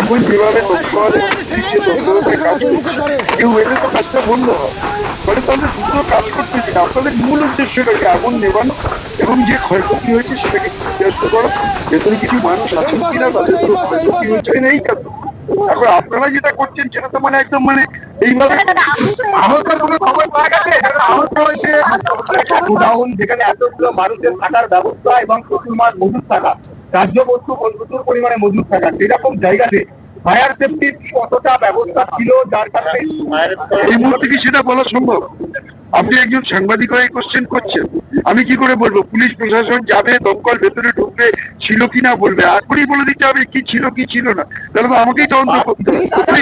এখন হ্যাঁ, কেউ এলে তো কাজটা বন্ধ হয়। দুটো কাজ করতে হবে আপনাদের মূল উদ্দেশ্যটা কি আগুন নেবানো এবং যে ক্ষয়ক্ষতি হয়েছে সেটাকে ব্যস্ত করা। ভেতরে কিছু মানুষ আছেন কিনা তাদের ক্ষয়ক্ষতি এখন আপনারা যেটা করছেন সেটা তো মানে একদম মানে যেখানে এতগুলো মানুষের থাকার ব্যবস্থা এবং প্রচুর মাছ মজুদ থাকা রাজ্যবস্তু প্রচুর পরিমাণে মজুদ থাকা সেরকম জায়গাতে ফায়ার সেফটির কতটা ব্যবস্থা ছিল যার কারণে এই মুহূর্তে কি সেটা বলা সম্ভব? আপনি একজন সাংবাদিক হয়ে কোশ্চেন করছেন। আমি কি করে বলব? পুলিশ প্রশাসন যাবে দমকল ভেতরে ঢুকবে ছিল কি না বলবে? এখনই বলে দিতে হবে কি ছিল কি ছিল না। তাহলে আমাকেই তদন্ত করতে হবে।